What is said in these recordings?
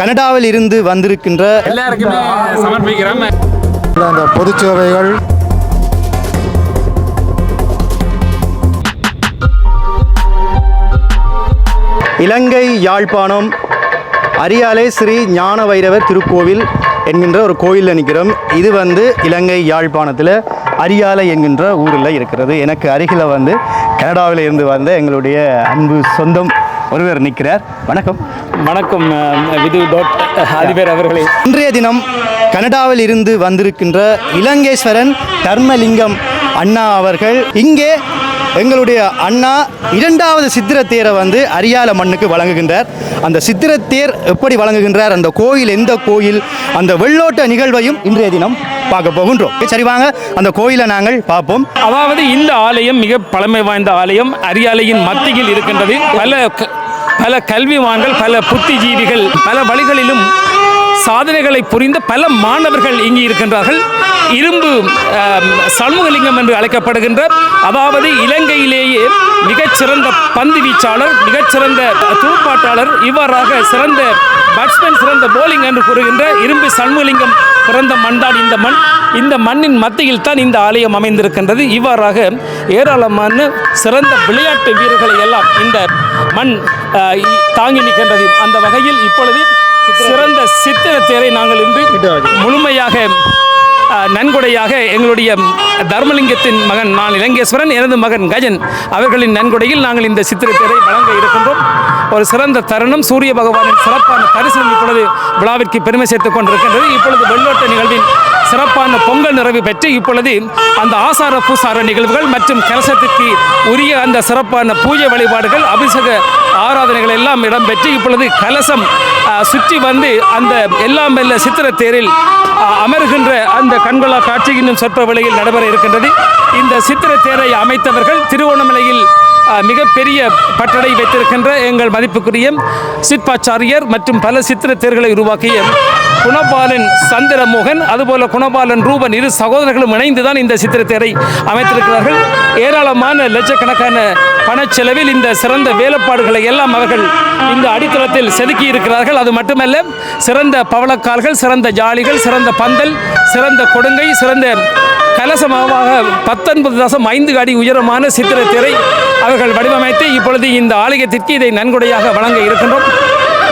கனடாவில் இருந்து வந்திருக்கின்ற எல்லாருக்குமே சமர்ப்பிக்கிறோம். அந்த பொதுச் சேவைகள். இலங்கை யாழ்ப்பாணம் அரியாலை ஸ்ரீ ஞான வைரவர் திருக்கோவில் என்கின்ற ஒரு கோயிலில் நிற்கிறோம். இது வந்து இலங்கை யாழ்ப்பாணத்தில் அரியாலை என்கின்ற ஊரில் இருக்கிறது. எனக்கு அருகில் வந்து கனடாவில் இருந்து வந்த எங்களுடைய அன்பு சொந்தம் ஒருவர் நிற்கிறார். வணக்கம். வணக்கம் விது டாட் அதிபர் அவர்களே. இன்றைய தினம் கனடாவில் இருந்து வந்திருக்கின்ற இலங்கேஸ்வரன் தர்மலிங்கம் அண்ணா அவர்கள் இங்கே எங்களுடைய அண்ணா இரண்டாவது சித்திரத்தேரை வந்து அரியால மண்ணுக்கு வழங்குகின்றார். அந்த சித்திரத்தேர் எப்படி வழங்குகின்றார்? அந்த கோயில் எந்த கோயில்? அந்த வெள்ளோட்ட நிகழ்வையும் இன்றைய தினம் பார்க்க போகின்றோம். சரி வாங்க. அந்த கோயிலை நாங்கள் பார்ப்போம். அதாவது இந்த ஆலயம் மிக பழமை வாய்ந்த ஆலயம். அரியாலையின் மத்தியில் இருக்கின்றது. பல பல கல்விவான்கள் பல புத்திஜீவிகள் பல வழிகளிலும் சாதனைகளை புரிந்த பல மாணவர்கள் இங்கு இருக்கின்றார்கள். இரும்பு சண்முகலிங்கம் என்று அழைக்கப்படுகின்ற அதாவது இலங்கையிலேயே மிகச்சிறந்த பந்து வீச்சாளர் மிகச்சிறந்த துடுப்பாட்டாளர் இவ்வாறாக சிறந்த பேட்ஸ்மேன் சிறந்த போலிங் என்று கூறுகின்ற இரும்பு சண்முகலிங்கம் பிறந்த மண் தான் இந்த மண். இந்த மண்ணின் மத்தியில் தான் இந்த ஆலயம் அமைந்திருக்கின்றது. இவ்வாறாக ஏராளமான சிறந்த விளையாட்டு வீரர்களை எல்லாம் இந்த மண் தாங்கி நிற்கின்றது. அந்த வகையில் இப்பொழுது சிறந்த சித்திர தேரை நாங்கள் இன்று முழுமையாக நன்கொடையாக எங்களுடைய தர்மலிங்கத்தின் மகன் நான் இலங்கேஸ்வரன் எனது மகன் கஜன். அவர்களின் நன்கொடையில் நாங்கள் இந்த சித்திரத்தேரை வழங்க இருக்கின்றோம். ஒரு சிறந்த தருணம் சூரிய பகவானின் சிறப்பான தரிசனம் இப்பொழுது விழாவிற்கு பெருமை சேர்த்துக் கொண்டிருக்கின்றது. இப்பொழுது வெள்ளோட்ட நிகழ்வின் சிறப்பான பொங்கல் நிறைவு பெற்று இப்பொழுது அந்த ஆசார பூசார நிகழ்வுகள் மற்றும் கலசத்திற்கு உரிய அந்த சிறப்பான பூஜை வழிபாடுகள் அபிஷேக ஆராதனைகள் எல்லாம் இடம்பெற்று இப்பொழுது கலசம் சுற்றி வந்து அந்த எல்லாம் வெல்ல சித்திர தேரில் அமர்கின்ற அந்த கண்கொள்ளா காட்சி இன்னும் சொற்ப விலையில் நடைபெற இருக்கின்றது. இந்த சித்திர தேரை அமைத்தவர்கள் திருவோணமலையில் மிகப்பெரிய பட்டடை வைத்திருக்கின்ற எங்கள் மதிப்புக்குரிய சிற்பாச்சாரியர் மற்றும் பல சித்திர தேர்களை உருவாக்கிய குணபாலன் சந்திரமோகன் அதுபோல குணபாலன் ரூபன் இரு சகோதரர்களும் இணைந்துதான் இந்த சித்திரத்தேரை அமைத்திருக்கிறார்கள். ஏராளமான லட்சக்கணக்கான பணச்செலவில் இந்த சிறந்த வேலைப்பாடுகளை எல்லாம் அவர்கள் இந்த அடித்தளத்தில் செதுக்கி இருக்கிறார்கள் அது மட்டுமல்ல சிறந்த பவளக்கால்கள் சிறந்த ஜாலிகள் சிறந்த பந்தல் சிறந்த கொடுங்கை சிறந்த கலசமாக பத்தொன்பது தசம் ஐந்து அடி உயரமான சித்திரத்திரை அவர்கள் வடிவமைத்து இப்பொழுது இந்த ஆலயத்திற்கு இதை நன்கொடையாக வழங்க இருக்கின்றோம்.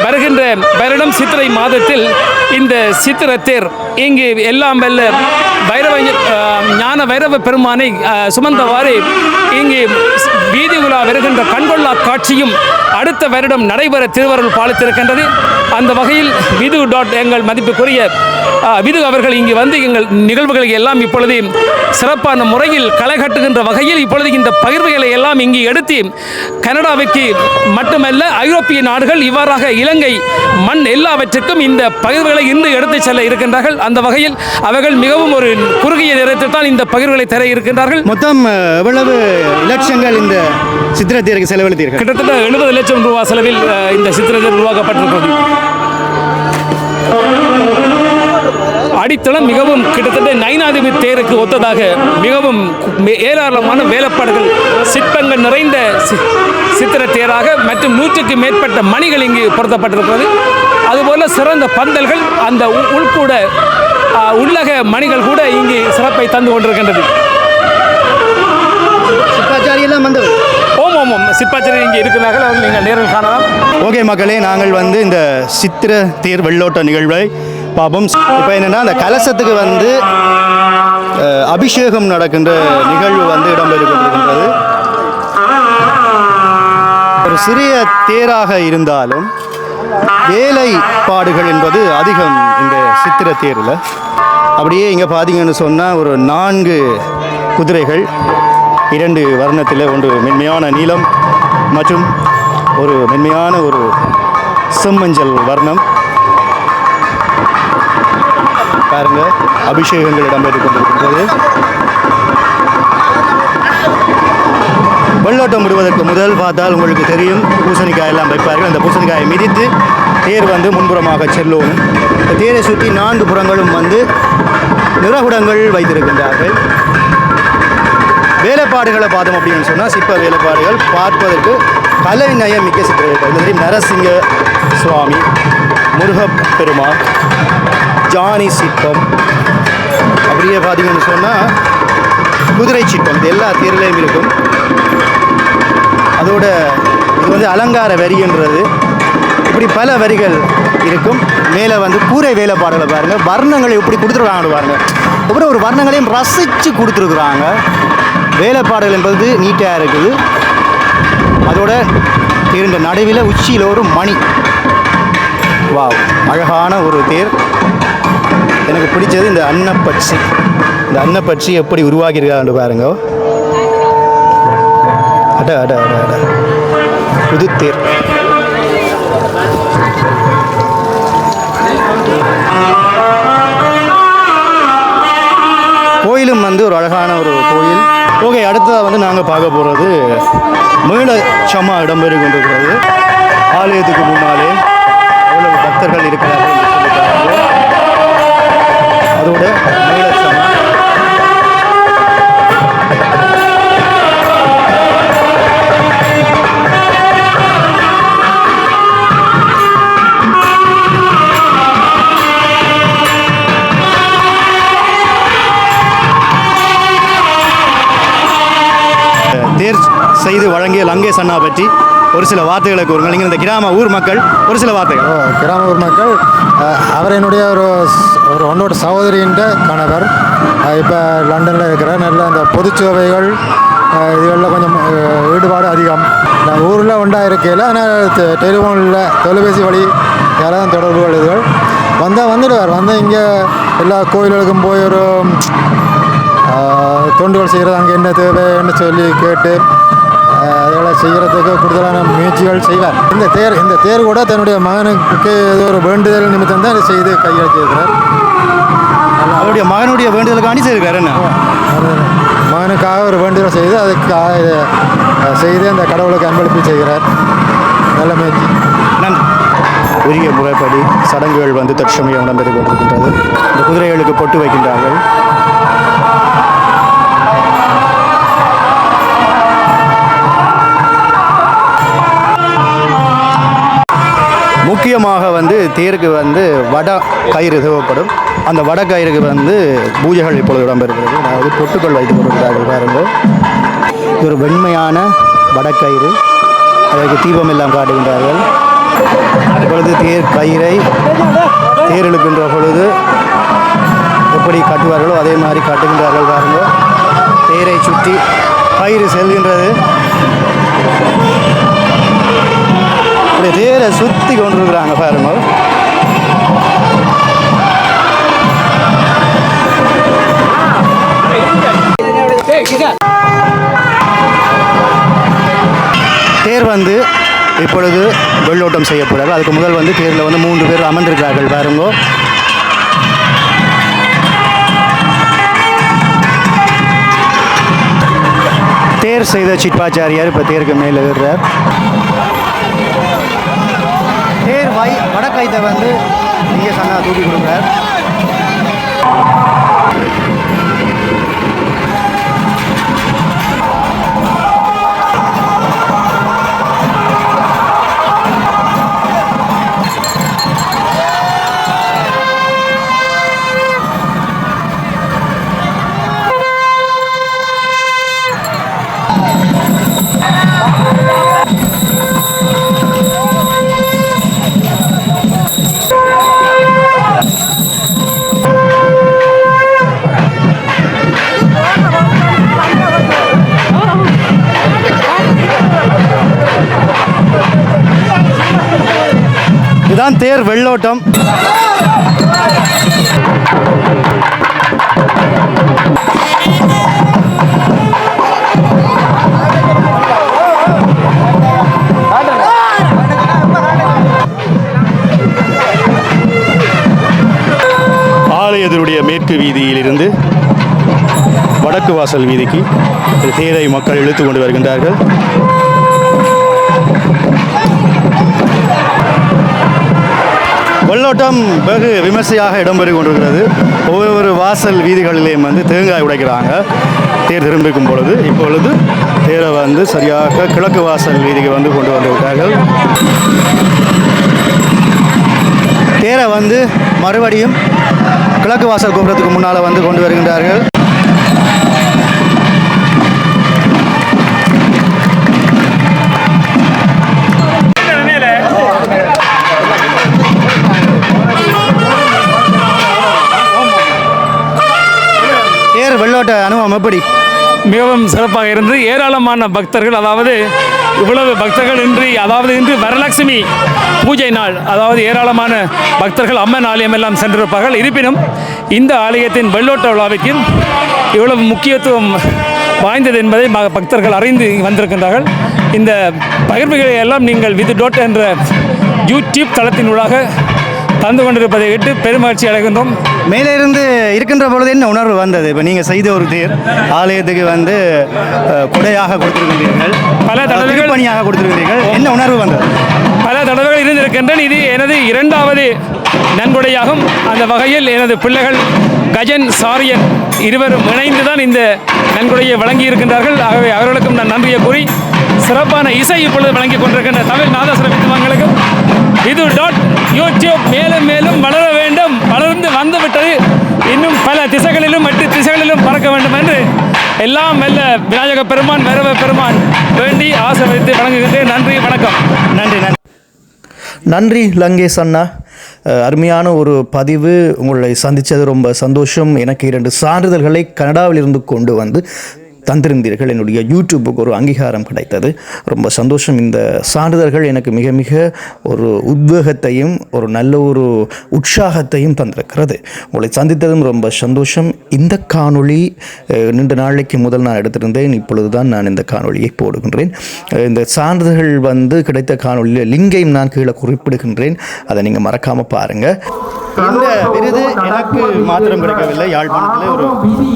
வருகின்ற வருடம் சித்திரை மாதத்தில் இந்த சித்திர தேர் இங்கு எல்லாம் வெல்ல வைரவ ஞான வைரவ பெருமானை சுமந்தவாறு இங்கு வீதி உலா வருகின்ற கண்கொள்ளா காட்சியும் அடுத்த வருடம் நடைபெற திருவருள் பாலித்திருக்கின்றது. அந்த வகையில் விது டாட் எங்கள் மதிப்புக்குரிய விது அவர்கள் இங்கு வந்து எங்கள் நிகழ்வுகளை எல்லாம் இப்பொழுது சிறப்பான முறையில் களை கட்டுகின்ற வகையில் இப்பொழுது இந்த பகிர்வுகளை எல்லாம் இங்கு எடுத்து கனடாவுக்கு மட்டுமல்ல ஐரோப்பிய நாடுகள் இவ்வாறாக இலங்கை மண் எல்லாவற்றுக்கும் இந்த பகிர்வுகளை இன்று எடுத்துச் செல்ல இருக்கின்றார்கள். அந்த வகையில் அவர்கள் மிகவும் ஒரு குறுகிய நேரத்தில் தான் இந்த பகிர்வுகளை தர இருக்கின்றார்கள். மொத்தம் எவ்வளவு லட்சங்கள் இந்த சித்திரத்தேருக்கு செலவழித்தீர்கள்? கிட்டத்தட்ட எழுபது லட்சம் ரூபாய் செலவில் இந்த சித்திரத்தில் உருவாக்கப்பட்டிருக்கிறது. அடித்தளம் மிகவும் கிட்டத்தட்ட நைனாதிபதி தேருக்கு ஒத்ததாக மிகவும் ஏராளமான வேலைப்பாடுகள் சிற்பங்கள் நிறைந்த சித்திர தேராக மற்றும் நூற்றுக்கு மேற்பட்ட மணிகள் இங்கு பொருத்தப்பட்டிருக்கிறது. அதுபோல சிறந்த பந்தல்கள் அந்த உள்கூட உள்ளக மணிகள் கூட இங்கு சிறப்பை தந்து கொண்டிருக்கின்றது. சிப்பாச்சாரி எல்லாம் வந்தவர். ஓம் ஓம் ஓம். சிப்பாச்சரியர் இங்கே இருக்கிறார்கள். அவர்கள் நீங்கள் நேரில் காணலாம். ஓகே மக்களே நாங்கள் வந்து இந்த சித்திர தேர் வெள்ளோட்ட நிகழ்வை பார்ப்போம். இப்போ என்னென்னா அந்த கலசத்துக்கு வந்து அபிஷேகம் நடக்கின்ற நிகழ்வு வந்து இடம்பெற்று கொண்டிருக்கின்றது ஒரு சிறிய தேராக இருந்தாலும் வேலைப்பாடுகள் என்பது அதிகம் குதிரை தேரில். அப்படியே இங்கே பார்த்தீங்கன்னு சொன்னால் ஒரு நான்கு குதிரைகள் இரண்டு வர்ணத்தில் ஒன்று மென்மையான நீளம் மற்றும் ஒரு மென்மையான ஒரு செம்மஞ்சள் வர்ணம். பாருங்க அபிஷேகங்கள் இடம்பெற்றுக் கொண்டிருக்கின்றது. வெள்ளோட்டம் விடுவதற்கு முதல் பார்த்தால் உங்களுக்கு தெரியும் பூசணிக்காய் எல்லாம் வைப்பார்கள். அந்த பூசணிக்காயை மிதித்து தேர் வந்து முன்புறமாக செல்லும். இந்த தேரை சுற்றி நான்கு புறங்களும் வந்து நிறகுடங்கள் வைத்திருக்கின்றார்கள். வேலைப்பாடுகளை பார்த்தோம் அப்படின்னு சொன்னால் சிற்ப வேலைப்பாடுகள் பார்ப்பதற்கு கலை நயம் மிக்க சித்திரங்கள் இந்த மாதிரி நரசிங்க சுவாமி முருகப்பெருமான் ஜானி சிற்பம் அப்படியே பார்த்தீங்கன்னு சொன்னால் குதிரை சிற்பம் இது எல்லா தேர்லையும் இருக்கும். அதோட இது வந்து அலங்கார வரின்றது. இப்படி பல வரிகள் இருக்கும். மேலே வந்து கூரை வேலைப்பாடுகளை பாருங்கள் வர்ணங்களை எப்படி கொடுத்துருக்காங்கன்னு பாருங்கள் அப்புறம் ஒரு வர்ணங்களையும் ரசித்து கொடுத்துருக்குறாங்க. வேலைப்பாடுகள் என்பது நீட்டாக இருக்குது. அதோட இருந்த நடுவில் உச்சியில் ஒரு மணி. வாவ் அழகான ஒரு தேர். எனக்கு பிடிச்சது இந்த அன்னப்பட்சி. இந்த அன்னப்பட்சி எப்படி உருவாக்கியிருக்கான்னு பாருங்க. அட அட அட அட. புதுத்தேர் ஒரு அழகான ஒரு கோயில். ஓகே அடுத்ததாக வந்து நாங்கள் பார்க்க போகிறது மீள சமா இடம்பெற்று கொண்டிருக்கிறது ஆலயத்துக்கு முன்னாலே எவ்வளவு பக்தர்கள் இருக்கிறார்கள் அதோட மீளச்சமா செய்து வழங்கிய லங்கேஷ் அண்ணா பற்றி ஒரு சில வார்த்தைகளை கூறுங்கள். நீங்கள் இந்த கிராம ஊர் மக்கள் ஒரு சில வார்த்தைகள். கிராம ஊர் மக்கள் அவர் என்னுடைய ஒரு ஒரு ஒன்னோட சகோதரியின் கணவர். இப்போ லண்டனில் இருக்கிற நல்ல அந்த பொது சேவைகள் இதுகளில் கொஞ்சம் ஈடுபாடு அதிகம். நான் ஊரில் உண்டாக இருக்கையில் ஆனால் டெலிஃபோனில் தொலைபேசி வழி யாராவது தொடர்புகள் கொள்ளுதுகள் வந்தால் வந்துடுவார். வந்தால் இங்கே எல்லா கோயில்களுக்கும் போய் ஒரு தொண்டுகள் செய்கிறது அங்கே என்ன தேவை என்ன சொல்லி கேட்டு அதெல்லாம் செய்கிறதுக்கு கூடுதலான முயற்சிகள் செய்வார். இந்த தேர் இந்த தேர் கூட தன்னுடைய மகனுக்கு ஏதோ ஒரு வேண்டுதல் நிமித்தம் தான் இதை செய்து கையெழுத்திருக்கிறார் அவருடைய மகனுடைய வேண்டுதலுக்காண்டி செய்திருக்காரு என்ன? மகனுக்காக ஒரு வேண்டுதல் செய்து அதுக்காக செய்து அந்த கடவுளுக்கு அன்பளிப்பு செய்கிறார். நல்ல முயற்சி. நன்றி. உரிய முறைப்படி சடங்குகள் வந்து தற்சமயம் இடம்பெற்று கொண்டிருக்கின்றது. இந்த குதிரைகளுக்கு பொட்டு வைக்கின்றார்கள். தேருக்கு வந்து வட கயிறு தேவைப்படும் அந்த வட கயிறுக்கு வந்து பூஜைகள் இப்பொழுது இடம்பெறுகிறது. அதாவது பொட்டுக்கள் வைத்துக் கொண்டிருக்கிறார்கள் பாருங்கள். இது ஒரு வெண்மையான வடக்கயிறு அதற்கு தீபம் எல்லாம் காட்டுகின்றார்கள். இப்பொழுது தேர் கயிறை தேர் இழுக்கின்ற பொழுது எப்படி காட்டுவார்களோ அதே மாதிரி காட்டுகின்றார்கள் பாருங்கள். தேரை சுற்றி கயிறு செல்கின்றது. அப்படியே தேரை சுற்றி கொண்டிருக்கிறாங்க பாருங்க. தேர் வந்து இப்பொழுது வெள்ளோட்டம் செய்யப்படுறாரு அதுக்கு முதல் வந்து தேரில் வந்து மூன்று பேர் அமர்ந்திருக்கிறார்கள் பாருங்க. தேர் செய்த சிட்பாச்சாரியார் இப்போ தேருக்கு மேலே ஏறுறார். தேர் வாய் வடக்கைத்தை வந்து இங்கே சன்னா தூக்கி கொடுக்குறார். தேர் வெள்ளோட்டம். ஆலயத்தினுடைய மேற்கு வீதியிலிருந்து வடக்கு வாசல் வீதிக்கு தேரை மக்கள் இழுத்து கொண்டு வருகின்றார்கள். வெள்ளோட்டம் வெகு விமர்சையாக இடம்பெற்று கொண்டிருக்கிறது. ஒவ்வொரு வாசல் வீதிகளிலேயும் வந்து தேங்காய் உடைக்கிறாங்க. தேர் திரும்பிக்கும் பொழுது இப்பொழுது தேரை வந்து சரியாக கிழக்கு வாசல் வீதிக்கு வந்து கொண்டு வந்து விட்டார்கள். தேரை வந்து மறுபடியும் கிழக்கு வாசல் கோபுரத்துக்கு முன்னால் வந்து கொண்டு வருகின்றார்கள். மிகவும் சிறப்பாக இருந்து ஏராளமான பக்தர்கள் அதாவது இவ்வளவு பக்தர்கள் இன்றி அதாவது இன்று வரலட்சுமி பூஜை நாள் அதாவது ஏராளமான பக்தர்கள் அம்மன் ஆலயம் எல்லாம் சென்றிருப்பார்கள். இருப்பினும் இந்த ஆலயத்தின் வெள்ளோட்ட விழாவிற்கு இவ்வளவு முக்கியத்துவம் வாய்ந்தது என்பதை பக்தர்கள் அறிந்து வந்திருக்கின்றார்கள். இந்த பகிர்வுகளை எல்லாம் நீங்கள் வித் டோட் என்ற யூடியூப் தளத்தின் தளத்தினூடாக தந்து கொண்டிருப்பதை விட்டு பெருமகிழ்ச்சி அடைகின்றோம். மேலே இருந்து இருக்கின்ற பொழுது என்ன உணர்வு வந்தது? இப்போ நீங்கள் செய்த ஒரு தேர் ஆலயத்துக்கு வந்து கொடையாக கொடுத்திருக்கின்றீர்கள். பல தடவைகள் பணியாக கொடுத்திருக்கிறீர்கள் என்ன உணர்வு வந்தது? பல தடவைகள் இருந்திருக்கின்றேன். இது எனது இரண்டாவது நன்கொடையாகும். அந்த வகையில் எனது பிள்ளைகள் கஜன் சாரியன் இருவரும் இணைந்து தான் இந்த நன்கொடையை வழங்கி இருக்கின்றார்கள் ஆகவே அவர்களுக்கும் நான் நன்றியை கூறி சிறப்பான இசை இப்பொழுது வழங்கிக் கொண்டிருக்கின்ற தமிழ் நாதஸ்வர வித்வான்களுக்கும் இது டாட் யூடியூப் மேலும் மேலும் வளர வேண்டும். வளர்ந்து வந்துவிட்டது இன்னும் பல திசைகளிலும் மற்ற திசைகளிலும் பறக்க வேண்டும் என்று எல்லாம் மெல்ல விநாயக பெருமான் வைரவ பெருமான் வேண்டி ஆசீர்வதித்து வழங்குகின்றேன் நன்றி வணக்கம். நன்றி நன்றி. நன்றி லங்கேஷ் அண்ணா. அருமையான ஒரு பதிவு. உங்களை சந்தித்தது ரொம்ப சந்தோஷம். எனக்கு இரண்டு சான்றிதழ்களை கனடாவில் இருந்து கொண்டு வந்து தந்திருந்தீர்கள். என்னுடைய யூடியூப்புக்கு ஒரு அங்கீகாரம் கிடைத்தது. ரொம்ப சந்தோஷம். இந்த சான்றிதழ்கள் எனக்கு மிக மிக ஒரு உத்வேகத்தையும் ஒரு நல்ல ஒரு உற்சாகத்தையும் தந்திருக்கிறது. உங்களை சந்தித்ததும் ரொம்ப சந்தோஷம். இந்த காணொளி நீண்ட நாளைக்கு முதல் நான் எடுத்திருந்தேன். இப்பொழுது தான் நான் இந்த காணொளியை போடுகின்றேன். இந்த சான்றிதழ்கள் வந்து கிடைத்த காணொளியில் லிங்கையும் நான் கீழே குறிப்பிடுகின்றேன். அதை நீங்கள் மறக்காமல் பாருங்கள் இந்த விருது எனக்கு மாத்திரம் கிடைக்கவில்லை. யாழ்ப்பாணத்தில் ஒரு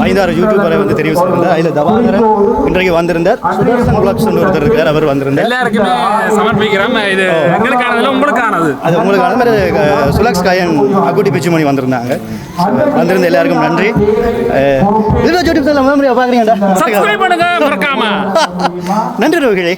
ஐந்தாறு யூடியூபரை வந்து தெரிவு செய்திருந்தார் அதில் தவாகரன் இன்றைக்கு வந்திருந்தார். சுதர்சன் குலாப்ஸ் ஒருத்தர் இருக்கிறார் அவர் வந்திருந்தார். எல்லாருக்குமே சமர்ப்பிக்கிறோம். இது எங்களுக்கானதுல உங்களுக்கானது. அது உங்களுக்கு அதே மாதிரி அஹ், சுலக்ஸ் காயன் அக்குட்டி பிச்சுமணி வந்திருந்தாங்க. வந்திருந்த எல்லாருக்கும் நன்றி. யூடியூப் சேனல் பார்க்குறீங்கடா சப்ஸ்கிரைப் பண்ணுங்க மறக்காம. நன்றி ரோகிழி